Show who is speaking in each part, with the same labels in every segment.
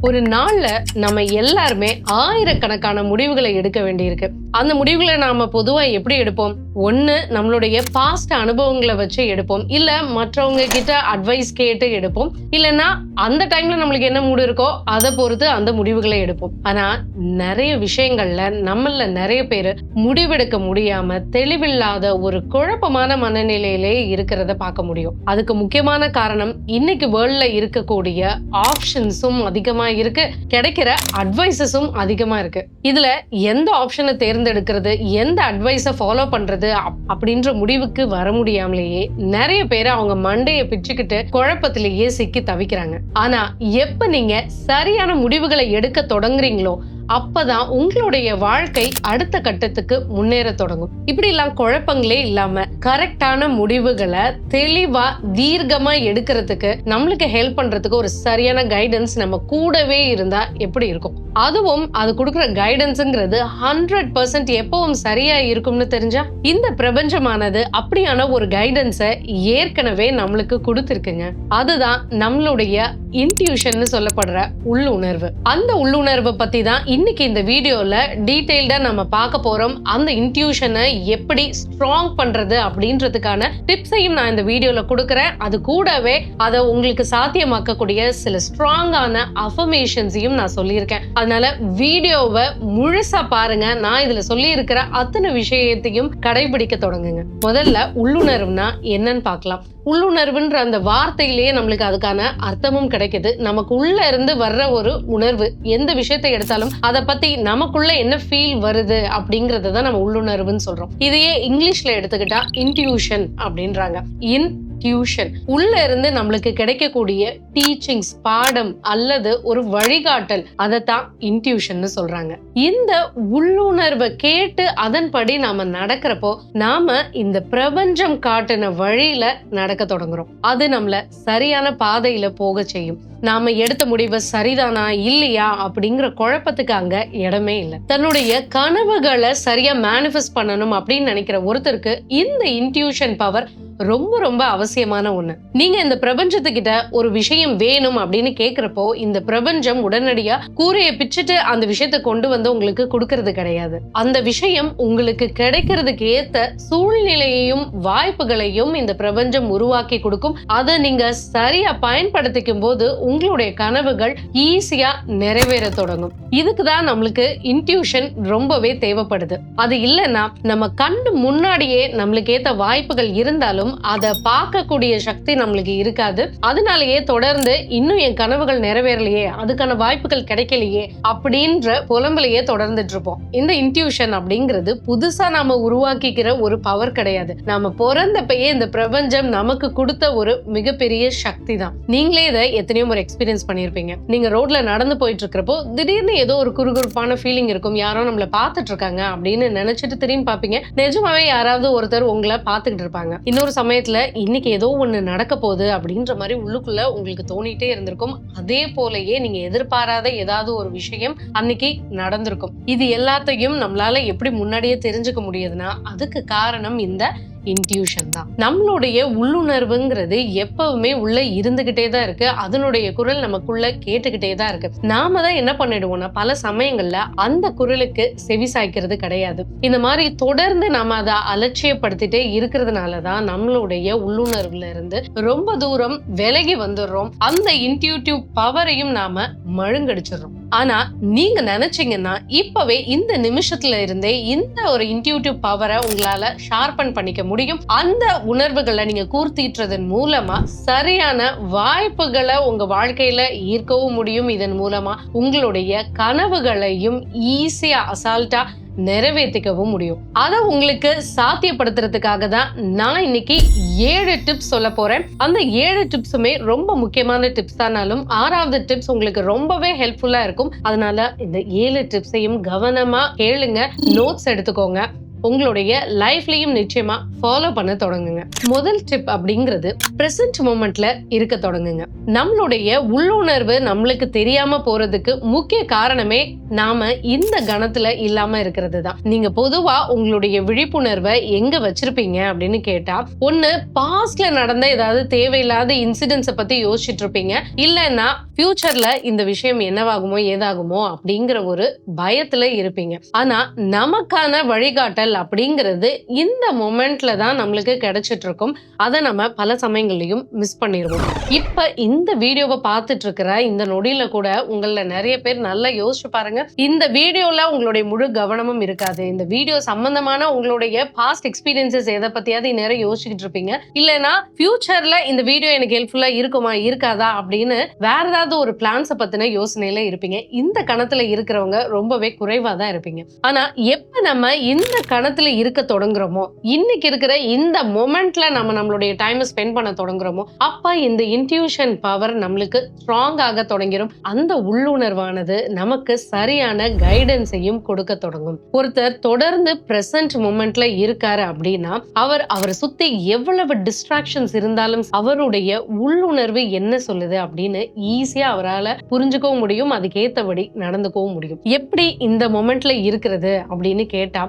Speaker 1: ஒரு நாள்ல நம்ம எல்லாருமே ஆயிரக்கணக்கான முடிவுகளை எடுக்க வேண்டியிருக்கு. அந்த முடிவுகளை நாம பொதுவா எப்படி எடுப்போம்? ஒண்ணு நம்மளுடைய பாஸ்ட் அனுபவங்களை வச்சு எடுப்போம். இல்ல மற்றவங்க கிட்ட அட்வைஸ் கேட்டு எடுப்போம். இல்லைன்னா அந்த டைம்ல நம்மளுக்கு என்ன மூடு இருக்கோ அதை பொறுத்து அந்த முடிவுகளை எடுப்போம். ஆனா நிறைய விஷயங்கள்ல நம்மள நிறைய பேர் முடிவெடுக்க முடியாம தெளிவில்லாத ஒரு குழப்பமான மனநிலையிலே இருக்கிறத பார்க்க முடியும். அதுக்கு முக்கியமான காரணம் இன்னைக்கு வேர்ல்ட்ல இருக்கக்கூடிய ஆப்ஷன்ஸும் அதிகமா இருக்கு. கிடைக்கிற அட்வைசஸும் அதிகமா இருக்கு. இதுல எந்த ஆப்ஷனை தேர்ந்தெடுக்கிறது எந்த அட்வைஸை ஃபாலோ பண்றது அப்படின்ற முடிவுக்கு வர முடியாமலேயே நிறைய பேர் அவங்க மண்டையை பிச்சுக்கிட்டு குழப்பத்திலேயே சிக்கி தவிக்கிறாங்க. ஆனா எப்ப நீங்க சரியான முடிவுகளை எடுக்க தொடங்குறீங்களோ அப்பதான் உங்களுடைய வாழ்க்கை அடுத்த கட்டத்துக்கு முன்னேற தொடங்கும். இப்படி எல்லாம் குழப்பங்களே இல்லாம கரெக்டான முடிவுகளை தெளிவா தீர்க்கமா எடுக்கிறதுக்கு நம்மளுக்கு ஹெல்ப் பண்றதுக்கு ஒரு சரியான கைடன்ஸ் நம்ம கூடவே இருந்தா எப்படி இருக்கும்? அதுவும் அது கொடுக்குற கைடன்ஸுங்கிறது ஹண்ட்ரட் பர்சன்ட் எப்பவும் சரியா இருக்கும்னு தெரிஞ்சா இந்த பிரபஞ்சமானது அப்படியான ஒரு கைடன்ஸை ஏற்கனவே நம்மளுக்கு கொடுத்துருக்குங்க. அதுதான் நம்மளுடைய இன்ட்யூஷன் சொல்லப்படுற உள்ளுணர்வு. அந்த உள்ளுணர்வை பத்தி தான் இன்னைக்கு இந்த வீடியோல டீடைல்டா நம்ம பார்க்க போறோம் அந்த இன்ட்யூஷனை எப்படி ஸ்ட்ராங் பண்றது அப்படின்றதுக்கான டிப்ஸையும் நான் இந்த வீடியோல கொடுக்குறேன். அது கூடவே அதை உங்களுக்கு சாத்தியமாக்கக்கூடிய சில ஸ்ட்ராங்கான அஃபர்மேஷன்ஸையும் நான் சொல்லியிருக்கேன். அதனால வீடியோவை முழுசா பாருங்க. நான் இதுல சொல்லி இருக்கிற அத்தனை விஷயத்தையும் கடைபிடிக்க தொடங்குங்க. முதல்ல உள்ளுணர்வுனா என்னன்னு பார்க்கலாம். உள்ளுணர்வுன்ற அந்த வார்த்தையிலேயே நம்மளுக்கு அதுக்கான அர்த்தமும் கிடைக்குது. நமக்கு உள்ள இருந்து வர்ற ஒரு உணர்வு எந்த விஷயத்தை எடுத்தாலும் அதை பத்தி நமக்குள்ள என்ன ஃபீல் வருது அப்படிங்கறத தான் நம்ம உள்ளுணர்வுன்னு சொல்றோம். இதையே இங்கிலீஷ்ல எடுத்துக்கிட்டா இன்ட்யூஷன் அப்படின்றாங்க. இன் டியூஷன் உள்ள இருந்து நம்மளுக்கு கிடைக்கக்கூடிய டீச்சிங்ஸ் பாடம் அல்லது ஒரு வழிகாட்டல் அதை தான் இன்ட்யூஷன் சொல்றாங்க. இந்த உள்ளுணர்வை கேட்டு அதன்படி நாம நடக்கிறப்போ நாம இந்த பிரபஞ்சம் காட்டின வழியில நடக்க தொடங்குறோம். அது நம்மள சரியான பாதையில போக செய்யும். நாம எடுத்த முடிவு சரிதானா இல்லையா அப்படிங்கிற குழப்பத்துக்கு அங்க இடமே இல்லை. தன்னுடைய கனவுகளை சரியா மேனிஃபெஸ்ட் பண்ணணும் அப்படின்னு நினைக்கிற ஒருத்தருக்கு இந்த இன்ட்யூஷன் பவர் ரொம்ப ரொம்ப அவசியமான ஒண்ணு. நீங்க இந்த பிரபஞ்சத்துக்கிட்ட ஒரு விஷயம் வேணும் அப்படின்னு கேக்குறப்போ இந்த பிரபஞ்சம் உடனடியா கூரையை பிச்சுட்டு அந்த விஷயத்தை கொண்டு வந்து உங்களுக்கு கொடுக்கறது கிடையாது. அந்த விஷயம் உங்களுக்கு கிடைக்கிறதுக்கு ஏத்த சூழ்நிலையையும் வாய்ப்புகளையும் இந்த பிரபஞ்சம் உருவாக்கி கொடுக்கும். அதை நீங்க சரியா பயன்படுத்திக்கும் போது உங்களுடைய கனவுகள் ஈஸியா நிறைவேற தொடங்கும். இதுக்கு தான் நம்மளுக்கு இன்ட்யூஷன் ரொம்பவே தேவைப்படுது. அது இல்லைன்னா நம்ம கண்ணு முன்னாடியே நம்மளுக்கு ஏத்த வாய்ப்புகள் இருந்தாலும் அதை பார்க்கக்கூடிய சக்தி நம்மளுக்கு இருக்காது. அதனாலயே தொடர்ந்து இன்னும் என் கனவுகள் நிறைவேறலையே அதுக்கான வாய்ப்புகள் கிடைக்கலையே அப்படின்ற புலம்பலையே தொடர்ந்துட்டு இருப்போம். இந்த இன்ட்யூஷன் அப்படிங்கிறது புதுசா நாம உருவாக்கிக்கிற ஒரு பவர் கிடையாது. நாம பிறந்தப்பயே இந்த பிரபஞ்சம் நமக்கு கொடுத்த ஒரு மிகப்பெரிய சக்தி தான். நீங்களே இதை எத்தனையோ முறை எக்ஸ்பீரியன்ஸ் பண்ணியிருப்பீங்க நீங்க ரோட்ல நடந்து போயிட்டு இருக்கிறப்போ திடீர்னு ஏதோ ஒரு குறுகுறுப்பான ஃபீலிங் இருக்கும். யாரோ நம்மளை பார்த்துட்டு இருக்காங்க அப்படின்னு நினைச்சிட்டு திரும்பி பார்ப்பீங்க. நிஜமாவே யாராவது ஒருத்தர் உங்களை பார்த்துக்கிட்டு இருப்பாங்க இன்னொரு சமயத்துல இன்னைக்கு ஏதோ ஒண்ணு நடக்க போகுது அப்படின்ற மாதிரி உள்ளுக்குள்ள உங்களுக்கு தோணிட்டே இருந்திருக்கும். அதே போலயே நீங்க எதிர்பாராத ஏதாவது ஒரு விஷயம் அன்னைக்கு நடந்திருக்கும். இது எல்லாத்தையும் நம்மளால எப்படி முன்னாடியே தெரிஞ்சுக்க முடியுதுன்னா அதுக்கு காரணம் இந்த இன்ட்யூஷன் தான். நம்மளுடைய உள்ளுணர்வுங்கிறது எப்பவுமே உள்ள இருந்துகிட்டே தான் இருக்கு. அதனுடைய குரல் நமக்குள்ள கேட்டுக்கிட்டே தான் இருக்கு. நாம தான் என்ன பண்ணிடுவோம்னா பல சமயங்கள்ல அந்த குரலுக்கு செவி சாய்க்கிறது கிடையாது. இந்த மாதிரி தொடர்ந்து நம்ம அதை அலட்சியப்படுத்திட்டே இருக்கிறதுனால தான் நம்மளுடைய உள்ளுணர்வுல இருந்து ரொம்ப தூரம் விலகி வந்துடுறோம். அந்த இன்ட்யூட்டிவ் பவரையும் நாம மழுங்கடிச்சிடுறோம். ஆனா நீங்க நினைச்சீங்கன்னா இப்பவே இந்த நிமிஷத்துல இருந்தே இந்த ஒரு இன்டியூட்டிவ் பவரை உங்களால ஷார்பன் பண்ணிக்க முடியும். அந்த உணர்வுகளை நீங்க கூர்த்தீட்டுறதன் மூலமா சரியான வாய்ப்புகளை உங்க வாழ்க்கையில ஈர்க்கவும் முடியும். இதன் மூலமா உங்களுடைய கனவுகளையும் ஈஸியா அசால்ட்டா நிறைவேற்றிக்கவும் முடியும். அதை உங்களுக்கு சாத்தியப்படுத்துறதுக்காக தான் நான் இன்னைக்கு ஏழு டிப்ஸ் சொல்ல போறேன். அந்த ஏழு டிப்ஸுமே ரொம்ப முக்கியமான டிப்ஸ் தானாலும் ஆறாவது டிப்ஸ் உங்களுக்கு ரொம்பவே ஹெல்ப்ஃபுல்லா இருக்கும். அதனால இந்த ஏழு டிப்ஸையும் கவனமா கேளுங்க. நோட்ஸ் எடுத்துக்கோங்க. உங்களுடைய லைஃப்லையும் நிச்சயமா ஃபாலோ பண்ண தொடங்குங்க. முதல் டிப் அப்படிங்கிறது பிரசன்ட் மூமெண்ட்ல இருக்க தொடங்குங்க. நம்மளுடைய உள்ளுணர்வு நம்மளுக்கு தெரியாம போறதுக்கு முக்கிய காரணமே நாம இந்த கணத்துல இல்லாம இருக்கிறது தான். நீங்க பொதுவா உங்களுடைய விழிப்புணர்வை எங்க வச்சிருப்பீங்க அப்படின்னு கேட்டா ஒண்ணு பாஸ்ட்ல நடந்த ஏதாவது தேவையில்லாத இன்சிடென்ட்ஸை பத்தி யோசிச்சுட்டு இருப்பீங்க. இல்லைன்னா ஃபியூச்சர்ல இந்த விஷயம் என்னவாகுமோ ஏதாகுமோ அப்படிங்கிற ஒரு பயத்துல இருப்பீங்க. ஆனா நமக்கான வழிகாட்டல் அப்படிங்கிறது இந்த மொமெண்ட்ல தான் நம்மளுக்கு கிடைச்சிட்டு இருக்கும் அதை நம்ம பல சமயங்கள்லையும் மிஸ் பண்ணிடுவோம் இப்ப இந்த வீடியோவை பார்த்துட்டு இருக்கிற இந்த நொடியில கூட உங்கள நிறைய பேர் நல்லா யோசிச்சு பாருங்க. இந்த வீடியோல உங்களுடைய முழு கவனமும் இருக்காது. இந்த வீடியோ சம்பந்தமான உங்களுடைய பாஸ்ட் எக்ஸ்பீரியன்சஸ் எதை பத்தியாவது நேரம் யோசிச்சுட்டு இருப்பீங்க. இல்லைன்னா ஃபியூச்சர்ல இந்த வீடியோ எனக்கு ஹெல்ப்ஃபுல்லா இருக்குமா இருக்காதா அப்படின்னு வேற ஏதாவது ஒரு பிளான்ஸை பத்தின யோசனையில இருப்பீங்க. இந்த கணத்துல இருக்கிறவங்க ரொம்பவே குறைவா தான் இருப்பீங்க. ஆனா எப்ப நம்ம இந்த கணத்தில் இருக்க தொடங்குறோமோ இன்னைக்கு இருக்கிற இந்த மொமெண்ட்ல நம்ம நம்மளுடைய டைமை ஸ்பெண்ட் பண்ண தொடங்குறோமோ அப்ப இந்த இன்ட்யூஷன் பவர் நம்மளுக்கு ஸ்ட்ராங் ஆக தொடங்கிடும் அந்த உள்ளுணர்வானது நமக்கு சரியான கைடன்ஸையும் கொடுக்க தொடங்கும். ஒருத்தர் தொடர்ந்து பிரசன்ட் மொமெண்ட்ல இருக்காரு அப்படின்னா அவர் அவரை சுத்தி எவ்வளவு டிஸ்ட்ராக்ஷன்ஸ் இருந்தாலும் அவருடைய உள்ளுணர்வு என்ன சொல்லுது அப்படின்னு ஈஸியா அவரால் புரிஞ்சுக்கவும் முடியும். அதுக்கேத்தபடி நடந்துக்கவும் முடியும். எப்படி இந்த மொமெண்ட்ல இருக்கிறது அப்படின்னு கேட்டா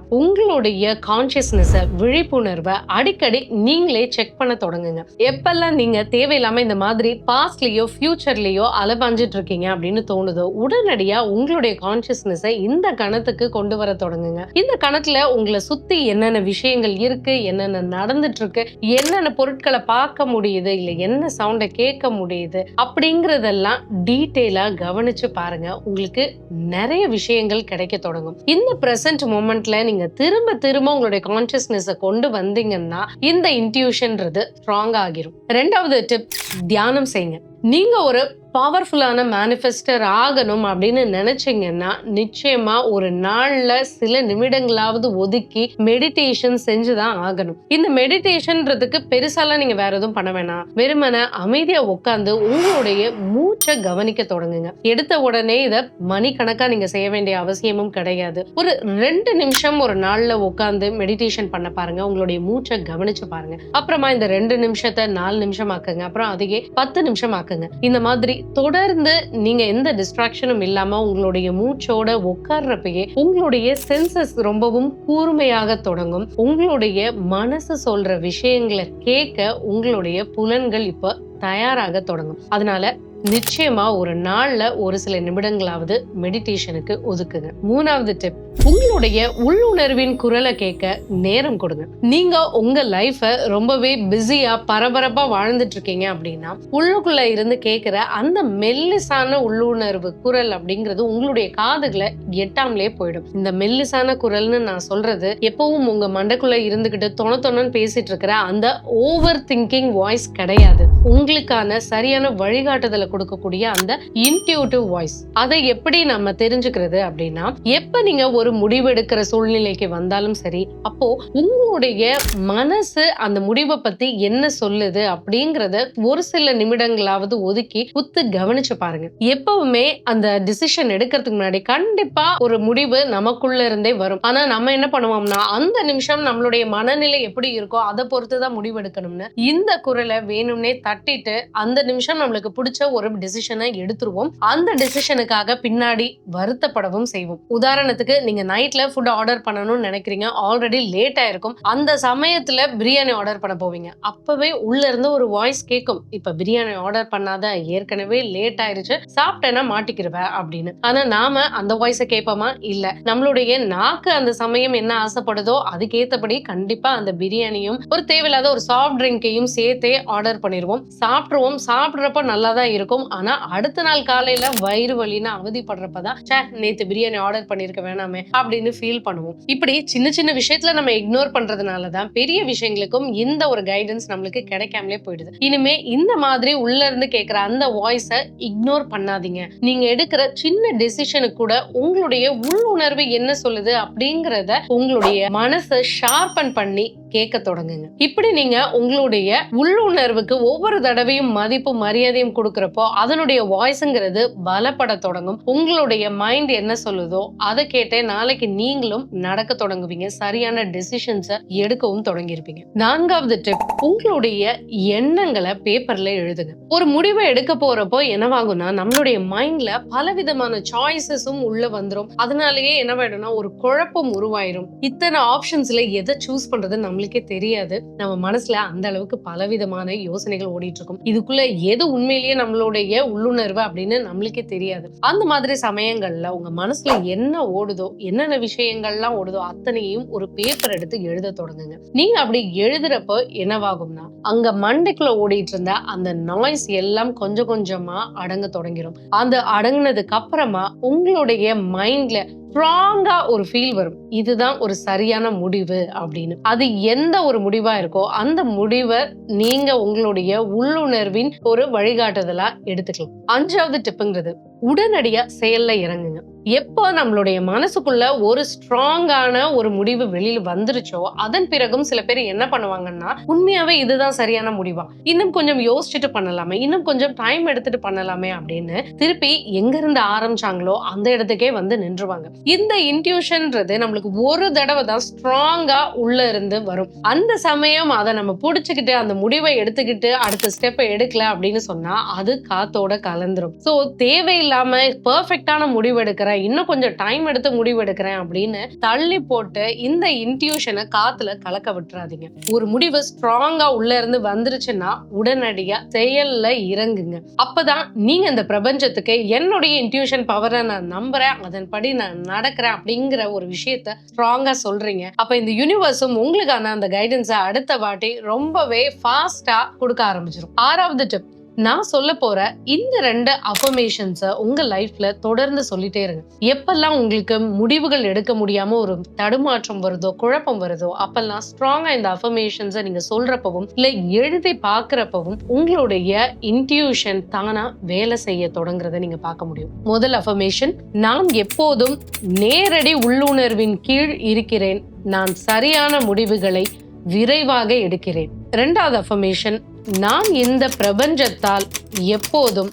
Speaker 1: உங்களுடைய கான்சியஸ்னஸ் விழிப்புணர்வை அடிக்கடி நீங்களே செக் பண்ண தொடங்குங்க. எப்பெல்லாம் நீங்க தேவையில்லாம இந்த மாதிரி பாஸ்ட்லயோ ஃபியூச்சர்லயோ அலபாஞ்சிட்டு இருக்கீங்க அப்படின்னு தோணுதோ உடனடியா உங்களுடைய கான்சியஸ்னஸை இந்த கணத்துக்கு கொண்டு வர தொடங்குங்க. இந்த கணத்துல உங்களை சுத்தி என்னென்ன விஷயங்கள் இருக்கு என்னென்ன நடந்துட்டு இருக்கு என்னென்ன பொருட்களை பார்க்க முடியுது இல்ல என்ன சவுண்டை கேட்க முடியுது அப்படிங்கறதெல்லாம் டீட்டெயிலா கவனிச்சு பாருங்க. உங்களுக்கு நிறைய விஷயங்கள் கிடைக்க தொடங்கும். இந்த பிரசன்ட் மூமெண்ட்ல நீங்க திரும்ப திரும்ப உங்களுடைய கான்சியஸ்னஸை கொண்டு வந்தீங்கன்னா இந்த இன்ட்யூஷன்ன்றது ஸ்ட்ராங் ஆகிரும். ரெண்டாவது டிப் தியானம் செய்யுங்க. நீங்க ஒரு பவர்ஃபுல்லான மேனிஃபெஸ்டர் ஆகணும் அப்படின்னு நினைச்சிங்கன்னா நிச்சயமா ஒரு நாள்ல சில நிமிடங்களாவது ஒதுக்கி மெடிடேஷன் செஞ்சுதான் ஆகணும். இந்த மெடிடேஷன்ன்றதுக்கு பெருசாலாம் நீங்க வேற எதுவும் பண்ண வேணாம். வெறுமனை அமைதியா உட்காந்து உங்களுடைய மூச்சை கவனிக்க தொடங்குங்க. எடுத்த உடனே இதை மணிக்கணக்கா நீங்க செய்ய வேண்டிய அவசியமும் கிடையாது. ஒரு ரெண்டு நிமிஷம் ஒரு நாள்ல உட்காந்து மெடிடேஷன் பண்ண பாருங்க. உங்களுடைய மூச்சை கவனிச்சு பாருங்க. அப்புறமா இந்த ரெண்டு நிமிஷத்தை நாலு நிமிஷம் ஆக்குங்க அப்புறம் அதையே பத்து நிமிஷம் ஆக்குங்க இந்த மாதிரி தொடர்ந்து நீங்க எந்த டிஸ்ட்ராக்ஷனும் இல்லாம உங்களுடைய மூச்சோட உட்கார்றப்பயே உங்களுடைய சென்சஸ் ரொம்பவும் கூர்மையாக தொடங்கும். உங்களுடைய மனசு சொல்ற விஷயங்களை கேட்க உங்களுடைய புலன்கள் இப்ப தயாராக தொடங்கும். அதனால நிச்சயமா ஒரு நாள்ல ஒரு சில நிமிடங்களாவது மெடிடேஷனுக்கு ஒதுக்குங்க. மூணாவது டிப் உங்களுடைய உள்ளுணர்வின் குரலை கேட்க நேரம் கொடுங்க. நீங்க உங்க லைஃப ரொம்பவே பிஸியா பரபரப்பா வாழ்ந்துட்டு இருக்கீங்க அப்படின்னா உள்ளுக்குள்ள இருந்து கேட்கிற அந்த மெல்லிசான உள்ளுணர்வு குரல் அப்படிங்கிறது உங்களுடைய காதுகளை எட்டாமலே போயிடும். இந்த மெல்லிசான குரல்னு நான் சொல்றது எப்பவும் உங்க மண்டக்குள்ள இருந்துகிட்டு தொண தொணன்னு பேசிட்டு இருக்கிற அந்த ஓவர் திங்கிங் வாய்ஸ் கிடையாது. உங்களுக்கான சரியான வழிகாட்டுதலை கொடுக்கக்கூடிய அந்த இன்டியூட்டிவ் வாய்ஸ் அதை எப்படி நம்ம தெரிஞ்சுக்கிறது அப்படின்னா எப்ப நீங்க ஒரு முடிவு எடுக்கிற சூழ்நிலைக்கு வந்தாலும் சரி அப்போ உங்களுடைய மனசு அந்த முடிவை பத்தி என்ன சொல்லுது அப்படிங்கறத ஒரு சில நிமிடங்களாவது ஒதுக்கி உத்து கவனிச்சு பாருங்க. எப்பவுமே அந்த டிசிஷன் எடுக்கிறதுக்கு முன்னாடி கண்டிப்பா ஒரு முடிவு நமக்குள்ள இருந்தே வரும். ஆனா நம்ம என்ன பண்ணுவோம்னா அந்த நிமிஷம் நம்மளுடைய மனநிலை எப்படி இருக்கோ அதை பொறுத்துதான் முடிவு எடுக்கணும்னு இந்த குரலை வேணும்னே தட்டிட்டு அந்த நிமிஷம் நம்மளுக்கு பிடிச்ச ஒரு டிசிஷனை எடுத்துருவோம். அந்த டிசிஷனுக்காக பின்னாடி வருத்தப்படவும் செய்வோம். உதாரணத்துக்கு நீங்க நைட்ல ஃபுட் ஆர்டர் பண்ணணும்னு நினைக்கிறீங்க. ஆல்ரெடி லேட் ஆயிருக்கும் அந்த சமயத்துல பிரியாணி ஆர்டர் பண்ண போவீங்க. அப்பவே உள்ள இருந்து ஒரு வாய்ஸ் கேட்கும். இப்ப பிரியாணி ஆர்டர் பண்ணாத ஏற்கனவே லேட் ஆயிருச்சு. சாப்பிட்டேன்னா மாட்டிக்கிறவ அப்படின்னு. ஆனா நாம அந்த வாய்ஸை கேட்போமா? இல்ல. நம்மளுடைய நாக்கு அந்த சமயம் என்ன ஆசைப்படுதோ அதுக்கேத்தபடி கண்டிப்பா அந்த பிரியாணியும் ஒரு தேவையில்லாத ஒரு சாஃப்ட் ட்ரிங்கையும் சேர்த்தே ஆர்டர் பண்ணிடுவோம் சாப்பிடுவோம் சாப்பிடுறப்ப நல்லா தான் இருக்கும். ஆனா அடுத்த நாள் காலையில வயிறு வலின்னு அவதிப்படுறப்பதான் சே நேத்து பிரியாணி ஆர்டர் பண்ணிருக்க வேணாமே அப்படின்னு ஃபீல் பண்ணுவோம். இப்படி சின்ன சின்ன விஷயத்துல நம்ம இக்னோர் பண்றதுனால தான் பெரிய விஷயங்களுக்கும் இந்த ஒரு கைடன்ஸ் நம்மளுக்கு கிடைக்காமலே போயிடுது. இனிமே இந்த மாதிரி உள்ள இருந்து கேட்கிற அந்த வாய்ஸை இக்னோர் பண்ணாதீங்க. நீங்க எடுக்கிற சின்ன டெசிஷனுக்கு கூட உங்களுடைய உள்ளுணர்வு என்ன சொல்லுது அப்படிங்கறத உங்களுடைய மனசை ஷார்பன் பண்ணி கேட்க தொடங்குங்க. இப்படி நீங்க உங்களுடைய உள்ளுணர்வுக்கு ஒவ்வொரு தடவையும் மதிப்பு மரியாதையும் கொடுக்கறப்போ அதனுடைய வாய்ஸ்ங்கிறது பலப்பட தொடங்கும். உங்களுடைய மைண்ட் என்ன சொல்லுதோ அதை கேட்டே நாளைக்கு நீங்களும் நடக்க தொடங்குவீங்க. சரியான டெசிஷன்ஸை எடுக்கவும் தொடங்கியிருப்பீங்க. நான்காவது டிப் உங்களுடைய எண்ணங்களை பேப்பர்ல எழுதுங்க. ஒரு முடிவை எடுக்க போறப்போ என்னவாகும்னா நம்மளுடைய மைண்ட்ல பலவிதமான சாய்ஸஸும் உள்ள வந்துரும். அதனாலயே என்ன ஒரு குழப்பம் உருவாயிரும். இத்தனை ஆப்ஷன்ஸ்ல எதை சூஸ் பண்றது நம்ம நம்மளுக்கே தெரியாது. நம்ம மனசுல அந்த அளவுக்கு பலவிதமான யோசனைகள் ஓடிட்டு இருக்கும் இதுக்குள்ள எது உண்மையிலேயே நம்மளுடைய உள்ளுணர்வு அப்படின்னு நம்மளுக்கே தெரியாது. அந்த மாதிரி சமயங்கள்ல உங்க மனசுல என்ன ஓடுதோ என்னென்ன விஷயங்கள்லாம் ஓடுதோ அத்தனையும் ஒரு பேப்பர் எடுத்து எழுத தொடங்குங்க. நீங்க அப்படி எழுதுறப்போ என்னவாகும்னா அங்க மண்டைக்குள்ள ஓடிட்டு இருந்த அந்த நாய்ஸ் எல்லாம் கொஞ்சம் கொஞ்சமா அடங்க தொடங்கிரும். அந்த அடங்குனதுக்கு அப்புறமா உங்களுடைய மைண்ட்ல ஸ்ட்ராங்கா ஒரு ஃபீல் வரும். இதுதான் ஒரு சரியான முடிவு அப்படின்னு. அது எந்த ஒரு முடிவா இருக்கோ அந்த முடிவை நீங்க உங்களுடைய உள்ளுணர்வின் ஒரு வழிகாட்டுதலா எடுத்துக்கலாம். அஞ்சாவது டிப்புங்கிறது உடனடியா செயல்ல இறங்குங்க. எப்போ நம்மளுடைய மனசுக்குள்ள ஒரு ஸ்ட்ராங்கான ஒரு முடிவு வெளியில வந்துருச்சோ அதன் பிறகும் சில பேர் என்ன பண்ணுவாங்கன்னா உண்மையாவே இதுதான் சரியான முடிவா? இன்னும் கொஞ்சம் யோசிச்சுட்டு பண்ணலாமே இன்னும் கொஞ்சம் டைம் எடுத்துட்டு பண்ணலாமே அப்படின்னு திருப்பி எங்க இருந்து ஆரம்பிச்சாங்களோ அந்த இடத்துக்கே வந்து நின்றுவாங்க. இந்த இன்ட்யூஷன்ன்றது நம்மளுக்கு ஒரு தடவை தான் ஸ்ட்ராங்கா உள்ள இருந்து வரும். அந்த சமயம் அதை நம்ம புடிச்சுக்கிட்டு அந்த முடிவை எடுத்துக்கிட்டு அடுத்த ஸ்டெப்பை எடுக்கல அப்படின்னு சொன்னா அது காத்தோட கலந்துரும். சோ தேவையில்லாம பர்ஃபெக்டான முடிவு எடுக்கிற இன்னும் கொஞ்சம் டைம் எடுத்து முடிவு எடுக்கிறேன் அப்படின்னு தள்ளி போட்டு இந்த இன்ட்யூஷனை காத்துல கலக்க விட்டுறாதீங்க. ஒரு முடிவு ஸ்ட்ராங்கா உள்ள இருந்து வந்துருச்சுன்னா உடனடியா செயல்ல இறங்குங்க. அப்பதான் நீங்க இந்த பிரபஞ்சத்துக்கு என்னுடைய இன்ட்யூஷன் பவரை நான் நம்புறேன் அதன்படி நான் நடக்கிறேன் அப்படிங்கிற ஒரு விஷயத்த ஸ்ட்ராங்கா சொல்றீங்க. அப்ப இந்த யூனிவர்ஸும் உங்களுக்கான அந்த கைடன்ஸை அடுத்த வாட்டி ரொம்பவே ஃபாஸ்டா கொடுக்க ஆரம்பிச்சிடும் ஆறாவது டிப் நான் சொல்ல போற இந்த ரெண்டு அஃபர்மேஷன்ஸை உங்க லைஃப்ல தொடர்ந்து சொல்லிட்டே இருங்க. எப்பெல்லாம் உங்களுக்கு முடிவுகள் எடுக்க முடியாம ஒரு தடுமாற்றம் வருதோ குழப்பம் வருதோ அப்பெல்லாம் ஸ்ட்ராங்கா இந்த அஃபர்மேஷன்ஸை நீங்க சொல்றப்பவும் இல்ல எழுதி பாக்குறப்பவும் உங்களுடைய இன்ட்யூஷன் தானா வேலை செய்ய தொடங்குறத நீங்க பார்க்க முடியும். முதல் அஃபர்மேஷன் நான் எப்போதும் நேரடி உள்ளுணர்வின் கீழ் இருக்கிறேன். நான் சரியான முடிவுகளை விரைவாக எடுக்கிறேன். இரண்டாவது அஃபர்மேஷன் நான் இந்த பிரபஞ்சத்தால் எப்போதும்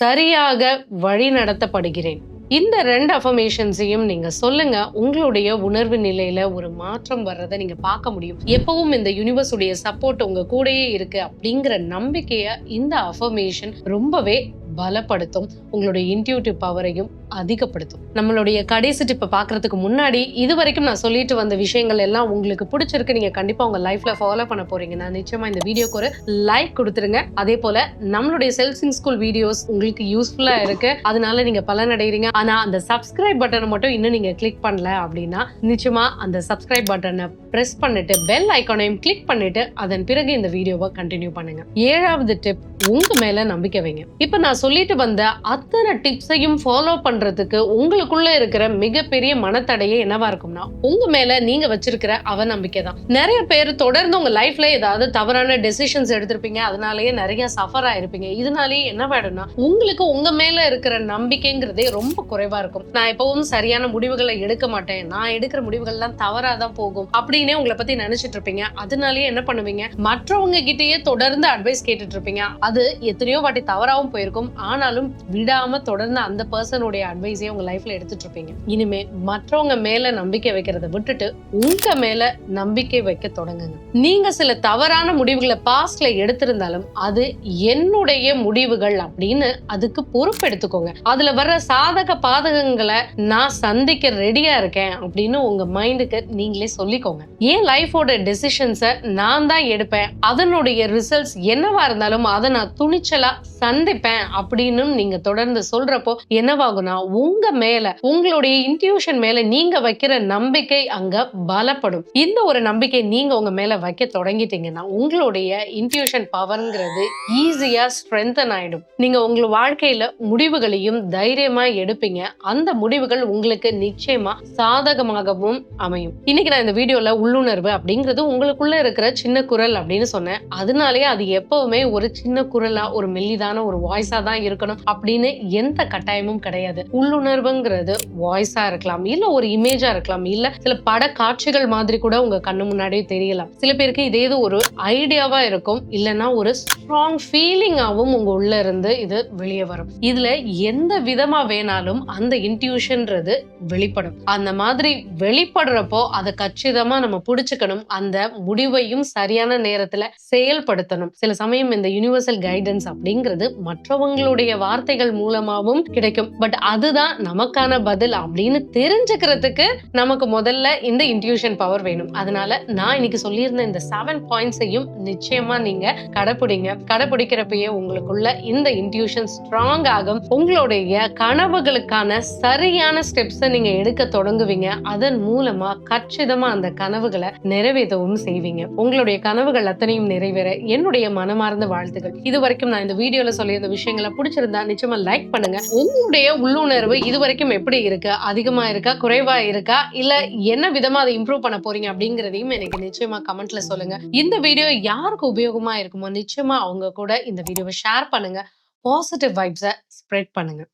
Speaker 1: சரியாக வழி நடத்தப்படுகிறேன். இந்த ரெண்டு அஃபர்மேஷன்ஸையும் நீங்க சொல்லுங்க உங்களுடைய உணர்வு நிலையில ஒரு மாற்றம் வர்றதை நீங்க பார்க்க முடியும். எப்பவும் இந்த யூனிவர்ஸ் உடைய சப்போர்ட் உங்க கூடயே இருக்கு அப்படிங்கிற நம்பிக்கைய இந்த அஃபர்மேஷன் ரொம்பவே பலப்படுத்தும் உங்களுடைய இன்டியூட்டிவ் பவரையும் அதிகப்படுத்தும். நம்மளுடைய கடைசி டிப்பை பார்க்கறதுக்கு முன்னாடி இது வரைக்கும் நான் சொல்லிட்டு வந்த விஷயங்கள் எல்லாம் உங்களுக்கு பிடிச்சிருக்கு நீங்க கண்டிப்பா உங்க லைஃப்ல ஃபாலோ பண்ண போறீங்க. நான் நிச்சயமா இந்த வீடியோக்கு ஒரு லைக் கொடுத்துருங்க. அதே போல நம்மளுடைய செல்ஃபிங் ஸ்கூல் வீடியோஸ் உங்களுக்கு யூஸ்ஃபுல்லா இருக்கு. அதனால நீங்க பலனடைகிறீங்க ஆனா அந்த சப்ஸ்கிரைப் பட்டனை மட்டும் இன்னும் நீங்க கிளிக் பண்ணல அப்படின்னா நிச்சயமா அந்த சப்ஸ்கிரைப் பட்டனை பிரஸ் பண்ணிட்டு பெல் ஐக்கானையும் கிளிக் பண்ணிட்டு அதன் பிறகு இந்த வீடியோவை கண்டினியூ பண்ணுங்க. ஏழாவது டிப் உங்க மேல நம்பிக்கை வைங்க. இப்ப நான் சொல்லிட்டு வந்த அத்தனை டிப்ஸையும் ஃபாலோ பண்றதுக்கு உங்களுக்குள்ள இருக்கிற மிகப்பெரிய மனத்தடையே என்னவா இருக்கும்னா உங்க மேல நீங்க வச்சிருக்கிற அவநம்பிக்கை தான் நிறைய பேர் தொடர்ந்து உங்க லைஃப்ல ஏதாவது தவறான டெசிஷன்ஸ் எடுத்திருப்பீங்க அதனாலயே நிறைய சஃபர் ஆயிருப்பீங்க. இதனாலேயே என்ன வேணும்னா உங்களுக்கு உங்க மேல இருக்கிற நம்பிக்கைங்கிறதே ரொம்ப குறைவா இருக்கும். நான் எப்பவும் சரியான முடிவுகளை எடுக்க மாட்டேன். நான் எடுக்கிற முடிவுகள்லாம் தவறா தான் போகும் அப்படின்னே உங்களை பத்தி நினைச்சிட்டு இருப்பீங்க. அதனாலயே என்ன பண்ணுவீங்க? மற்றவங்க கிட்டேயே தொடர்ந்து அட்வைஸ் கேட்டுட்டு இருப்பீங்க. அது எத்தனையோ வாட்டி தவறாவும் போயிருக்கும். ஆனாலும் விடாம தொடர்ந்து அந்த பர்சனுடைய அட்வைஸையும் உங்க லைஃப்ல எடுத்துட்டு இருப்பீங்க. இனிமே மற்றவங்க மேல நம்பிக்கை வைக்கிறத விட்டுட்டு உங்க மேல நம்பிக்கை வைக்க தொடங்குங்க. நீங்க சில தவறான முடிவுகளை பாஸ்ட்ல எடுத்திருந்தாலும் அது என்னுடைய முடிவுகள் அப்படின்னு அதுக்கு பொறுப்பு எடுத்துக்கோங்க. அதுல வர்ற சாதக பாதகங்களை நான் சந்திக்க ரெடியா இருக்கேன் அப்படின்னு உங்க மைண்டுக்கு நீங்களே சொல்லிக்கோங்க. ஏன் லைஃபோட டெசிஷன்ஸை நான் தான் எடுப்பேன். அதனுடைய ரிசல்ட்ஸ் என்னவா இருந்தாலும் அதை நான் துணிச்சலா சந்திப்பேன் அப்படின்னு நீங்க தொடர்ந்து சொல்றப்போ என்னவாகும்னா உங்க மேல உங்களுடைய இன்ட்யூஷன் மேல நீங்க வைக்கிற நம்பிக்கை அங்க பலப்படும். இந்த ஒரு நம்பிக்கை நீங்க உங்க மேல வைக்க தொடங்கிட்டீங்கன்னா உங்களுடைய இன்ட்யூஷன் பவர்ங்கிறது ஈஸியா ஸ்ட்ரென்தன் ஆயிடும். நீங்க உங்க வாழ்க்கையில முடிவுகளையும் தைரியமா எடுப்பீங்க. அந்த முடிவுகள் உங்களுக்கு நிச்சயமா சாதகமாகவும் அமையும். இன்னைக்கு நான் இந்த வீடியோல உள்ளுணர்வு அப்படிங்கிறது உங்களுக்குள்ள இருக்கிற சின்ன குரல் அப்படின்னு சொன்னேன். அதனாலேயே அது எப்பவுமே ஒரு சின்ன குரலா ஒரு மெல்லிதான ஒரு வாய்ஸா தான் இருக்கணும் அப்படின்னு எந்த கட்டாயமும் கிடையாது. உள்ளுணர்வுங்கிறது வாய்ஸா இருக்கலாம் இல்ல ஒரு இமேஜா இருக்கலாம் இல்ல சில பட காட்சிகள் மாதிரி கூட உங்க கண்ணு முன்னாடியே தெரியலாம். சில பேருக்கு இதே இது ஒரு ஐடியாவா இருக்கும் இல்லைன்னா ஒரு ஸ்ட்ராங் ஃபீலிங்காவும் உங்க உள்ள இருந்து இது வெளியே வரும். இதுல எந்த விதமா வேணாலும் அந்த இன்ட்யூஷன்ன்றது வெளிப்படும். அந்த மாதிரி வெளிப்படுறப்போ அதை கச்சிதமா நம்ம புடிச்சுக்கணும் அந்த முடிவையும் சரியான நேரத்துல செயல்படுத்தணும். சில சமயம் இந்த யூனிவர்சல் கைடன்ஸ் அப்படிங்கிறது மற்றவங்க மற்றவங்களுடைய வார்த்தைகள் மூலமாவும் கிடைக்கும். பட் அதுதான் நமக்கான பதில் அப்படின்னு தெரிஞ்சுக்கிறதுக்கு நமக்கு முதல்ல இந்த இன்ட்யூஷன் பவர் வேணும். அதனால நான் இன்னைக்கு சொல்லியிருந்த இந்த செவன் பாயிண்ட்ஸையும் நிச்சயமா நீங்க கடைபிடிங்க கடைபிடிக்கிறப்பயே உங்களுக்குள்ள இந்த இன்ட்யூஷன் ஸ்ட்ராங் ஆகும். உங்களுடைய கனவுகளுக்கான சரியான ஸ்டெப்ஸை நீங்க எடுக்க தொடங்குவீங்க. அதன் மூலமா கச்சிதமா அந்த கனவுகளை நிறைவேற்றவும் செய்வீங்க. உங்களுடைய கனவுகள் அத்தனையும் நிறைவேற என்னுடைய மனமார்ந்த வாழ்த்துக்கள். இது வரைக்கும் நான் இந்த வீடியோல சொல்லியிருந்த விஷயங்களை பிடிச்சிருந்தா நிச்சயமா லைக் பண்ணுங்க. உங்களுடைய உள்ளுணர்வு இது வரைக்கும் எப்படி இருக்கு? அதிகமா இருக்கா? குறைவா இருக்கா? இல்ல என்ன விதமா அதை இம்ப்ரூவ் பண்ண போறீங்க அப்படிங்கறதையும் எனக்கு நிச்சயமா கமெண்ட்ல சொல்லுங்க. இந்த வீடியோ யாருக்கு உபயோகமா இருக்குமோ நிச்சயமா அவங்க கூட இந்த வீடியோவை ஷேர் பண்ணுங்க. பாசிட்டிவ் வைப்ஸை ஸ்ப்ரெட் பண்ணுங்க.